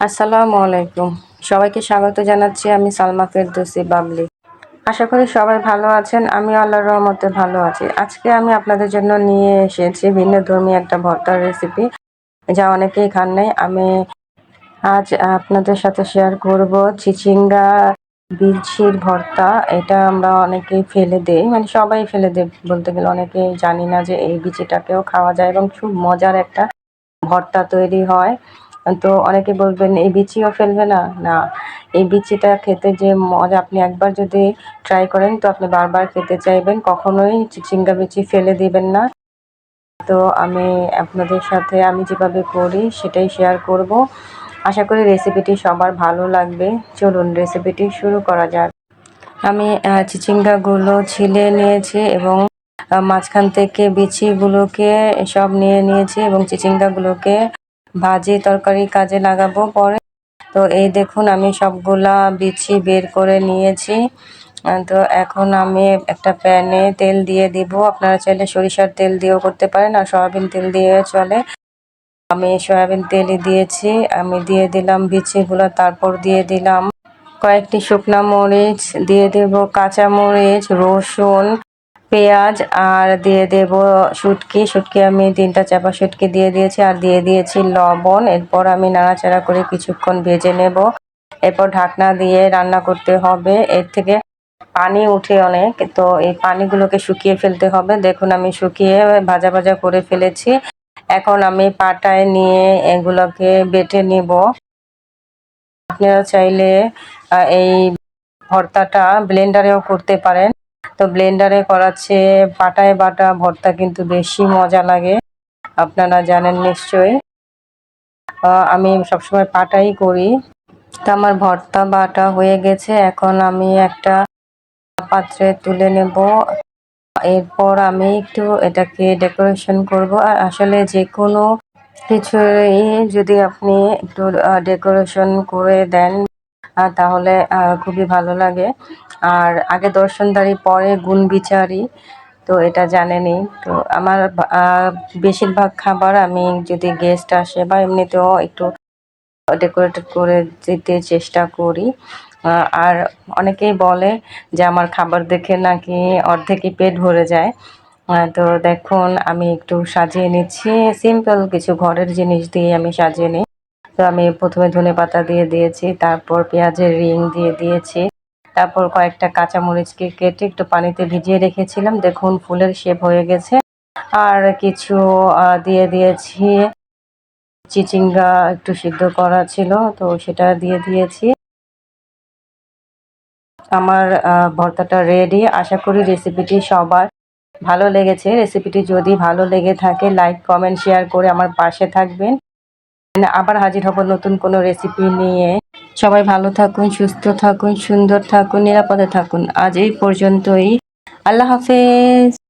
আসসালামু আলাইকুম। সবাইকে স্বাগত জানাচ্ছি আমি সালমা ফেরদৌসি বাবলি। আশা করি সবাই ভালো আছেন, আমি আল্লাহর রহমতে ভালো আছি। আজকে আমি আপনাদের জন্য নিয়ে এসেছি ভিন্ন ধর্মী একটা ভর্তার রেসিপি যা অনেকেই খান নাই। আমি আজ আপনাদের সাথে শেয়ার করব চিচিঙ্গা বিচির ভর্তা। এটা আমরা অনেকেই ফেলে দেই মানে সবাই ফেলে দেয় বলতে গেলে অনেকেই জানি না যে এই বিচিটাকেও খাওয়া যায় এবং খুব মজার একটা ভর্তা তৈরি হয়। তো অনেকে বলবেন, এই বিচিও ফেলবে না? না, এই বিচিটা খেতে যে মজা, আপনি একবার যদি ট্রাই করেন, তো আপনি বারবার খেতে চাইবেন, কখনোই চিচিঙ্গা বিচি ফেলে দিবেন না। তো আমি আপনাদের সাথে, আমি যেভাবে করি, সেটাই শেয়ার করব। আশা করি রেসিপিটি সবার ভালো লাগবে। চলুন রেসিপিটি শুরু করা যাক। আমি চিচিঙ্গাগুলো ছিলে নিয়েছি এবং মাঝখান থেকে বিচিগুলোকে সব নিয়ে নিয়েছি এবং চিচিঙ্গাগুলোকে ভাজি তরকারি কাজে লাগাবো পরে। তো এই দেখুন, আমি সবগুলা বিচি বের করে নিয়েছি। তো এখন আমি একটা প্যানে তেল দিয়ে দিব। আপনারা চাইলে সরিষার তেল দিয়েও করতে পারেন আর সয়াবিন তেল দিয়ে চলে। আমি সয়াবিন তেলই দিয়েছি। আমি দিয়ে দিলাম বিচিগুলো, তারপর দিয়ে দিলাম কয়েকটি শুকনা মরিচ, দিয়ে দেব কাঁচা মরিচ, রসুন। পেঁয়াজ আর দিয়ে দেব শুটকি। শুটকি আমি তিনটা চাপা শুটকি দিয়ে দিয়েছি আর দিয়ে দিয়েছি লবণ। এরপর আমি নাড়াচাড়া করে কিছুক্ষণ ভেজে নেব। এরপর ঢাকনা দিয়ে রান্না করতে হবে। এর থেকে পানি উঠে অনেক, তো এই পানিগুলোকে শুকিয়ে ফেলতে হবে। দেখুন, আমি শুকিয়ে ভাজা ভাজা করে ফেলেছি। এখন আমি পাটায় নিয়ে এগুলোকে বেটে নিব। আপনারা চাইলে এই ভর্তাটা ব্লেন্ডারেও করতে পারেন। তো ব্লেন্ডারে করার চেয়ে পাটায় বাটা, ভর্তা কিন্তু বেশি মজা লাগে। আপনারা জানেন নিশ্চয়ই। আমি সবসময় পাটাই করি। তো আমার ভর্তা বাটা হয়ে গেছে। এখন আমি একটা পাত্রে তুলে নেব। এরপর আমি একটু এটাকে ডেকোরেশন করব। আর আসলে যে কোনো কিছুই যদি আপনি একটু ডেকোরেশন করে দেন তাহলে খুবই ভালো লাগে। আর আগে দর্শনদারি পরে গুণ বিচারি, তো এটা জানেনি। তো আমার বেশিরভাগ খাবার আমি যদি গেস্ট আসে বা এমনিতেও একটু ডেকোরেটেড করে দিতে চেষ্টা করি। আর অনেকেই বলে যে আমার খাবার দেখে নাকি অর্ধেকই পেট ভরে যায়। তো দেখুন, আমি একটু সাজিয়ে নিচ্ছি। সিম্পল কিছু ঘরের জিনিস দিয়ে আমি সাজিয়ে নিই। তো আমি প্রথমে ধনে পাতা দিয়ে দিয়েছি, তারপর পেঁয়াজের রিং দিয়ে দিয়েছি, তারপর কয়েকটা কাঁচামরিচকে কেটে একটু পানিতে ভিজিয়ে রেখেছিলাম। দেখুন, ফুলের শেপ হয়ে গেছে। আর কিছু দিয়ে দিয়েছি, চিচিঙ্গা একটু সিদ্ধ করা ছিল, তো সেটা দিয়ে দিয়েছি। আমার ভর্তাটা রেডি আশা করি রেসিপিটি সবার ভালো লেগেছে। রেসিপিটি যদি ভালো লেগে থাকে লাইক কমেন্ট শেয়ার করে আমার পাশে থাকবেন। আবার হাজির হব নতুন কোনো রেসিপি নিয়ে। সবাই ভালো থাকুন, সুস্থ থাকুন, সুন্দর থাকুন, নিরাপদে থাকুন। আজ এই পর্যন্তই। আল্লাহ হাফেজ।